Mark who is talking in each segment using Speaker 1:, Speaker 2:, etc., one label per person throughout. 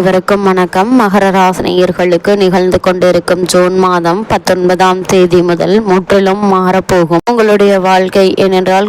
Speaker 1: அனைவருக்கும் வணக்கம். மகர ராசினியர்களுக்கு நிகழ்ந்து கொண்டிருக்கும் ஜூன் மாதம் பத்தொன்பதாம் தேதி முதல் முற்றிலும் மாறப்போகும். உங்களுடைய வாழ்க்கை ஏனென்றால்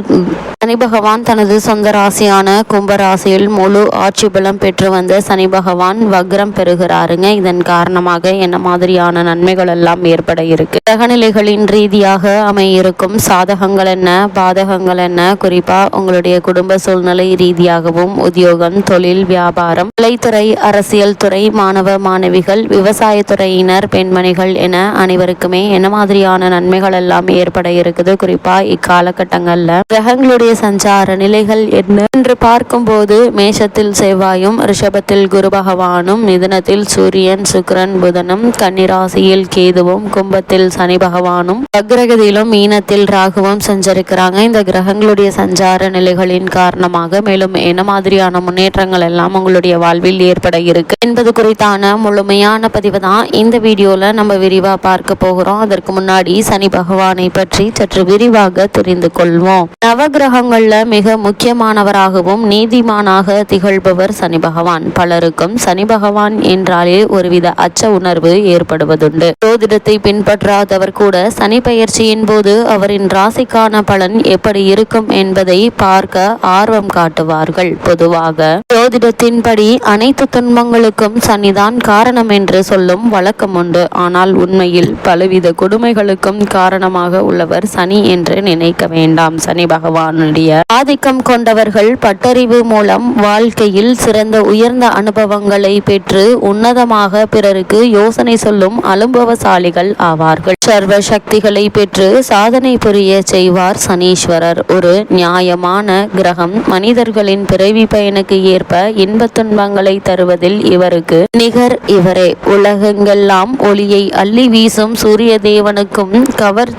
Speaker 1: சனி பகவான் தனது சொந்த ராசியான கும்பராசியில் முழு ஆட்சி பலம் பெற்று வந்த சனி பகவான் வக்ரம் பெறுகிறாருங்க. இதன் காரணமாக என்ன மாதிரியான நன்மைகள் எல்லாம் ஏற்பட இருக்கு. கிரகநிலைகளின் ரீதியாக அமையிருக்கும் சாதகங்கள் என்ன பாதகங்கள் என்ன? குறிப்பா உங்களுடைய குடும்ப சூழ்நிலை ரீதியாகவும் உத்தியோகம் தொழில் வியாபாரம் கலைத்துறை அரசியல் துறை மாணவ மாணவிகள் விவசாயத்துறையினர் பெண்மணிகள் என அனைவருக்குமே என்ன மாதிரியான நன்மைகள் எல்லாம் ஏற்பட இருக்குது? குறிப்பா இக்காலகட்டங்கள்ல. கிரகங்களுடைய சஞ்சார நிலைகள் என்ன? என்று பார்க்கும்போது மேஷத்தில் செவ்வாயும் ரிஷபத்தில் குரு பகவானும் மிதனத்தில் சூரியன் சுக்கிரன் புதனும் கன்னிராசியில் கேதுவும் கும்பத்தில் சனி பகவானும் வக்ரகதியிலும் மீனத்தில் ராகுவும் சஞ்சரிக்கிறாங்க. இந்த கிரகங்களுடைய சஞ்சார நிலைகளின் காரணமாக மேலும் என்ன மாதிரியான முன்னேற்றங்கள் எல்லாம் உங்களுடைய வாழ்வில் ஏற்பட இருக்கு? என்பது குறித்தான முழுமையான பதிவு தான் இந்த வீடியோல நம்ம விரிவா பார்க்க போகிறோம். அதற்கு முன்னாடி சனி பகவானை பற்றி சற்று விரிவாக தெரிந்து கொள்வோம். நவகிரகங்கள்ல மிக முக்கியமானவராகவும் நீதிமானாக திகழ்பவர் சனி பகவான். பலருக்கும் சனி பகவான் என்றாலே ஒருவித அச்ச உணர்வு ஏற்படுவதுண்டு. ஜோதிடத்தை பின்பற்றாதவர் கூட சனி பயிற்சியின் போது அவரின் ராசிக்கான பலன் எப்படி இருக்கும் என்பதை பார்க்க ஆர்வம் காட்டுவார்கள். பொதுவாக ஜோதிடத்தின்படி அனைத்து துன்பங்கள் துன்பங்களுக்கும் சனிதான் காரணம் என்று சொல்லும் வழக்கம் உண்டு. ஆனால் உண்மையில் பலவித கொடுமைகளுக்கும் காரணமாக உள்ளவர் சனி என்று நினைக்க வேண்டாம். சனி பகவானுடைய ஆதிக்கம் கொண்டவர்கள் பட்டறிவு மூலம் வாழ்க்கையில் சிறந்த உயர்ந்த அனுபவங்களை பெற்று உன்னதமாக பிறருக்கு யோசனை சொல்லும் அனுபவசாலிகள் ஆவார்கள். சர்வ சக்திகளை பெற்று சாதனை புரிய செய்வார் சனீஸ்வரர். ஒரு நியாயமான கிரகம் மனிதர்களின் பிறவி பயனுக்கு ஏற்ப இன்ப துன்பங்களை தருவதில் இவருக்கு. நிகர் இவரே. உலகெங்கெல்லாம் ஒளியை அள்ளி வீசும் சூரிய தேவனுக்கும் கவர்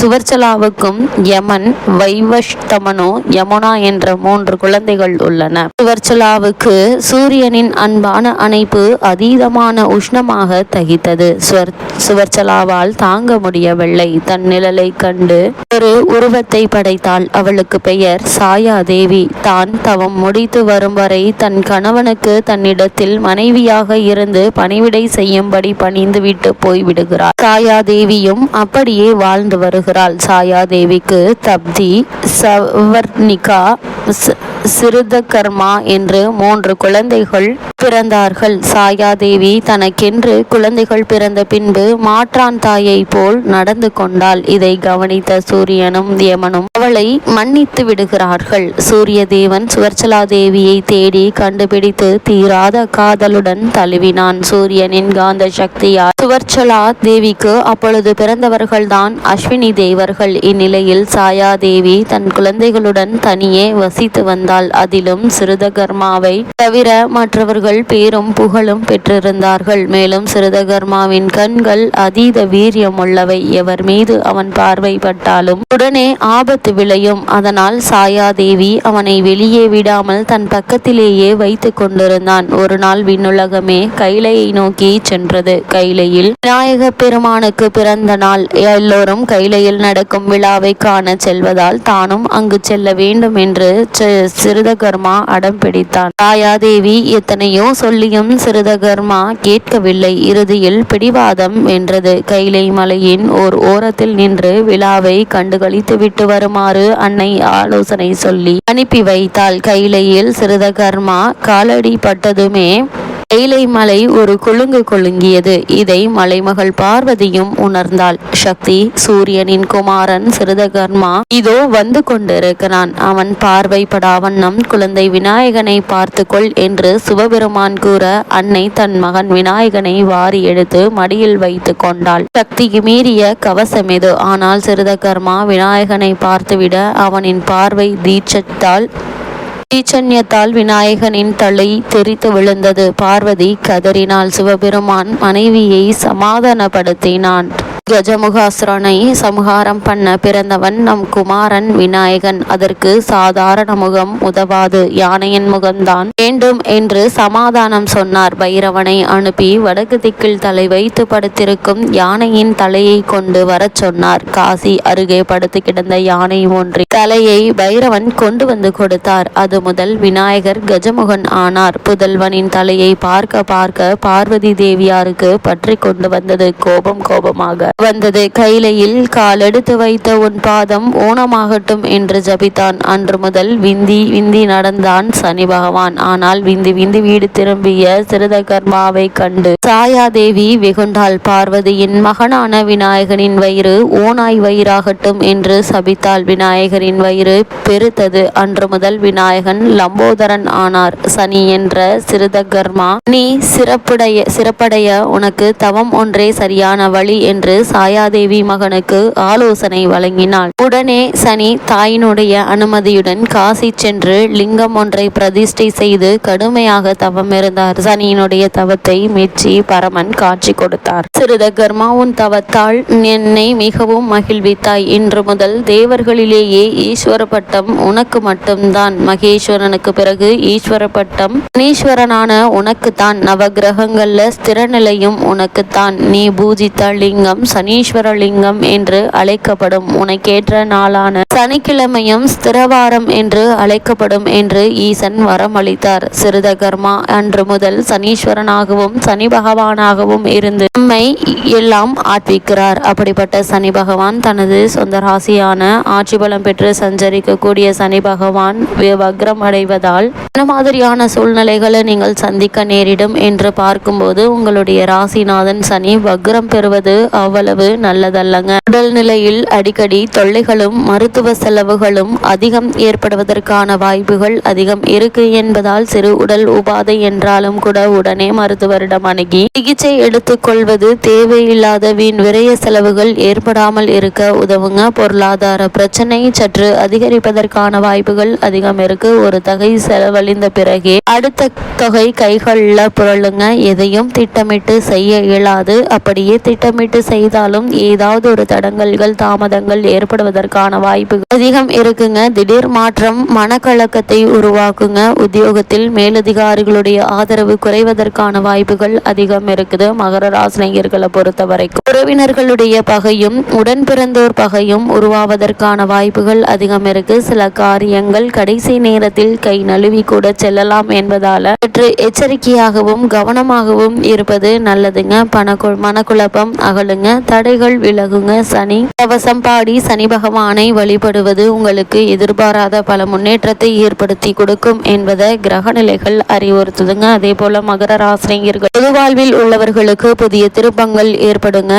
Speaker 1: சுவர்ச்சலாவுக்கும் யமன் வைவஷ்தமனோ யமுனா என்ற மூன்று குழந்தைகள் உள்ளன. சுவர்ச்சலாவுக்கு சூரியனின் அன்பான அணைப்பு அதீதமான உஷ்ணமாக தகித்தது. சுவர்ச்சலாவால் தாங்க முடியவில்லை. தன் நிழலை கண்டு ஒரு உருவத்தை படைத்தாள். அவளுக்கு பெயர் சாயா தேவி தான் தவம் முடித்து வரும் வரை தன் கணவனுக்கு தன்னிடத்தில் மனைவியாக இருந்து பணிவிடை செய்யும்படி பணிந்துவிட்டு போய்விடுகிறார் சாயா தேவியும் அப்படியே வாழ்ந்து வருகிறாள். சாயா தேவிக்கு தப்தி சவர்ணிகா சிறுத சிறுதகர்மா என்று மூன்று குழந்தைகள் பிறந்தார்கள். சாயாதேவி தனக்கென்று குழந்தைகள் பிறந்த பின்பு மாற்றான் தாயை போல் நடந்து கொண்டாள். இதை கவனித்த சூரியனும் யமனும் அவளை மன்னித்து விடுகிறார்கள். சூரிய தேவன் சுவர்ச்சலா தேவியை தேடி கண்டுபிடித்து தீராத காதலுடன் தழுவினான். சூரியனின் காந்த சக்தியால் சுவர்ச்சலா தேவிக்கு அப்பொழுது பிறந்தவர்கள்தான் அஸ்வினி தேவர்கள். இந்நிலையில் சாயாதேவி தன் குழந்தைகளுடன் தனியே வசித்து வந்தார் வந்தாள் அதிலும் சிறுதகர்மாவை தவிர மற்றவர்கள் பேரும் புகழும் பெற்றிருந்தார்கள். மேலும் சிறுதகர்மாவின் கண்கள் அதீத வீரியமுள்ளவை எவர் மீது அவன் பார்வைப்பட்டாலும் உடனே ஆபத்து விளையும். அதனால் சாயாதேவி அவனை வெளியே விடாமல் தன் பக்கத்திலேயே வைத்து கொண்டிருந்தான். ஒரு நாள் விண்ணுலகமே கைலையை நோக்கி சென்றது. கைலையில் விநாயக பெருமானுக்கு பிறந்த நாள். எல்லோரும் கைலையில் நடக்கும் விழாவை காண செல்வதால் தானும் அங்கு செல்ல வேண்டும் என்று சிறுதகர்மா அடம் பிடித்தான். தாயாதேவி எத்தனையோ சொல்லியும் சிறுதகர்மா கேட்கவில்லை. இறுதியில் பிடிவாதம் வென்றது. கைலை மலையின் ஓர் ஓரத்தில் நின்று விழாவை கண்டுகளித்து விட்டு வருமாறு அன்னை ஆலோசனை சொல்லி அனுப்பி வைத்தாள். கைலையில் சிறுதகர்மா காலடி பட்டதுமே வேலை மலை ஒரு குலுங்கு கொழுங்கியது இதை மலைமகள் பார்வதியும் உணர்ந்தாள். சக்தி சூரியனின் குமாரன் சிறுதகர்மா இதோ வந்து கொண்டிருக்கிறான். அவன் பார்வைப்படாவண்ணம் குழந்தை விநாயகனை பார்த்துக்கொள் என்று சிவபெருமான் கூற அன்னை தன் மகன் விநாயகனை வாரி எடுத்து மடியில் வைத்து கொண்டாள். சக்திக்கு மீறிய கவசம் இது. ஆனால் சிறுதகர்மா விநாயகனை பார்த்துவிட அவனின் பார்வை தீட்சத்தால் தீச்சன்யத்தால் விநாயகனின் தலை தெரித்து விழுந்தது. பார்வதி கதறினாள். சிவபெருமான் மனைவியை சமாதானப்படுத்தினான். கஜமுகாசுரனை சம்ஹாரம் பண்ண பிறந்தவன் நம் குமாரன் விநாயகன். அதற்கு சாதாரண முகம் உதவாது யானையின் முகம்தான். வேண்டும் என்று சமாதானம் சொன்னார். பைரவனை அனுப்பி வடக்கு திக்கில் தலை வைத்து படுத்திருக்கும் யானையின் தலையை கொண்டு வரச் சொன்னார். காசி அருகே படுத்து கிடந்த யானை ஒன்றி தலையை பைரவன் கொண்டு வந்து கொடுத்தார். அது முதல் விநாயகர் கஜமுகன் ஆனார். புதல்வனின் தலையை பார்க்க பார்க்க பார்வதி தேவியாருக்கு பற்றி கொண்டு வந்தது கோபம் கோபமாக. வந்தது. கைலையில் காலெடுத்து வைத்த உன் பாதம் ஊனமாகட்டும் என்று ஜபித்தான். அன்று முதல் விந்தி விந்தி நடந்தான் சனி பகவான். ஆனால் விந்தி விந்தி வீடு திரும்பிய சிறுதகர்மாவை கண்டு சாயாதேவி வெகுண்டாள் பார்வதியின் மகனான விநாயகனின் வயிறு ஓனாய் வயிறாகட்டும் என்று சபித்தாள். விநாயகரின் வயிறு பெருத்தது. அன்று முதல் விநாயகன் லம்போதரன் ஆனார். சனி என்ற சிறுதகர்மா நீ சிறப்புடைய சிறப்படைய உனக்கு தவம் ஒன்றே சரியான வழி என்று சாயாதேவி மகனுக்கு ஆலோசனை வழங்கினாள். உடனே சனி தாயினுடைய அனுமதியுடன் காசி சென்று லிங்கம் ஒன்றை பிரதிஷ்டை செய்து கடுமையாக தவம் இருந்தார். சனியினுடைய தவத்தை மெச்சி பரமன் காட்சி கொடுத்தார். சிறுதகர்மா உன் தவத்தால் என்னை மிகவும் மகிழ்வித்தாய். இன்று முதல் தேவர்களிலேயே ஈஸ்வர பட்டம் உனக்கு மட்டும்தான். மகேஸ்வரனுக்கு பிறகு ஈஸ்வர பட்டம் சனீஸ்வரனான உனக்குத்தான். நவகிரகங்கள்ல ஸ்திர நிலையும் உனக்குத்தான். நீ பூஜித்த லிங்கம் சனீஸ்வரலிங்கம் என்று அழைக்கப்படும். உனக்கேற்ற நாளான சனிக்கிழமையும் ஸ்திரவாரம் என்று அழைக்கப்படும் என்று ஈசன் வரமளித்தார். சிறுதகர்மா அன்று முதல் சனீஸ்வரனாகவும் சனி பகவானாகவும் இருந்து நம்மை எல்லாம் ஆட்விக்கிறார் அப்படிப்பட்ட சனி பகவான் தனது சொந்த ராசியான ஆட்சி பலம் பெற்று சஞ்சரிக்கக்கூடிய சனி பகவான் வி- வக்ரம் அடைவதால் என்ன மாதிரியான சூழ்நிலைகளை நீங்கள் சந்திக்க நேரிடும் என்று பார்க்கும்போது உங்களுடைய ராசிநாதன் சனி வக்ரம் பெறுவது அவ்வளவு நல்லதல்லங்க. உடல்நிலையில் அடிக்கடி தொல்லைகளும் மருத்துவ செலவுகளும் அதிகம் ஏற்படுவதற்கான வாய்ப்புகள் அதிகம் இருக்கு என்பதால் சிறு உடல் உபாதை என்றாலும் கூட உடனே மருத்துவரிடம் அணுகி சிகிச்சை எடுத்துக்கொள்வது தேவையில்லாத வீண் விரய செலவுகள் ஏற்படாமல் இருக்க உதவுங்க. பொருளாதார பிரச்சனை சற்று அதிகரிப்பதற்கான வாய்ப்புகள் அதிகம் இருக்கு. ஒரு தகை செலவழி செலவழிந்த பிறகே அடுத்த தொகை கைகளில் புரளுங்க. எதையும் திட்டமிட்டு செய்ய இயலாது. அப்படியே திட்டமிட்டு செய்தாலும் ஏதாவது ஒரு தடங்கல்கள் தாமதங்கள் ஏற்படுவதற்கான வாய்ப்புகள் அதிகம் இருக்குங்க. திடீர் மாற்றம் மனக்கலக்கத்தை உருவாக்குங்க. உத்தியோகத்தில் மேலதிகாரிகளுடைய ஆதரவு குறைவதற்கான வாய்ப்புகள் அதிகம் இருக்குது. மகர ராசினியர்களை பொறுத்த வரைக்கும் உறவினர்களுடைய பகையும் உடன் பிறந்தோர் பகையும் உருவாவதற்கான வாய்ப்புகள் அதிகம் இருக்கு. சில காரியங்கள் கடைசி நேரத்தில் கை நழுவி கூட செல்லலாம் என்பதால சற்று எச்சரிக்கையாகவும் கவனமாகவும் இருப்பது நல்லதுங்க. பணக்கு மனக்குழப்பம் அகலுங்க. தடைகள் விலகுங்க. சனி கவசம் பாடி சனி பகவானை வழிபடுவது உங்களுக்கு எதிர்பாராத பல முன்னேற்றத்தை ஏற்படுத்தி கொடுக்கும் என்பதை கிரக நிலைகள் அறிவுறுத்துதுங்க. அதே போல மகர ராசினியர்கள் பொதுவாழ்வில் உள்ளவர்களுக்கு புதிய திருப்பங்கள் ஏற்படுங்க.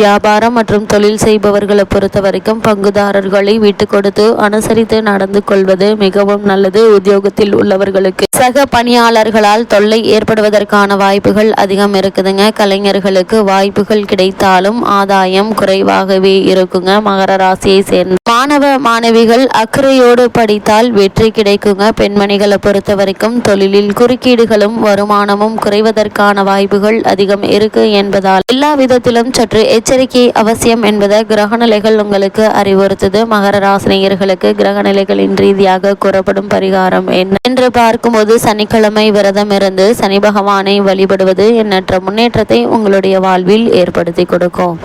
Speaker 1: வியாபாரம் மற்றும் தொழில் செய்பவர்களை பொறுத்த வரைக்கும் பங்குதாரர்களை விட்டு கொடுத்து அனுசரித்து நடந்து கொள்வது மிகவும் நல்லது. உத்தியோகத்தில் உள்ளவர்களுக்கு. சக பணியாளர்களால் தொல்லை ஏற்படுவதற்கான வாய்ப்புகள் அதிகம் இருக்குதுங்க. கலைஞர்களுக்கு வாய்ப்புகள் கிடைத்தாலும் ஆதாயம் குறைவாகவே இருக்குங்க. மகர ராசியை சேர்ந்த மாணவ மாணவிகள் அக்கறையோடு படித்தால் வெற்றி கிடைக்குங்க. பெண்மணிகளை பொறுத்த வரைக்கும் தொழிலில் குறுக்கீடுகளும் வருமானமும் குறைவதற்கான வாய்ப்புகள் அதிகம் இருக்கு என்பதால் எல்லா விதத்திலும் சற்று எச்சரிக்கை அவசியம் என்பதை கிரகநிலைகள் உங்களுக்கு அறிவுறுத்துது. மகர ராசினியர்களுக்கு கிரகநிலைகளின் ரீதியாக கூறப்படும் பரிகாரம் என்ன? என்று பார்க்கும்போது சனிக்கிழமை விரதம் இருந்து சனி பகவானை வழிபடுவது எண்ணற்ற முன்னேற்றத்தை உங்களுடைய வாழ்வில் ஏற்படுத்தி கொடுக்கும்.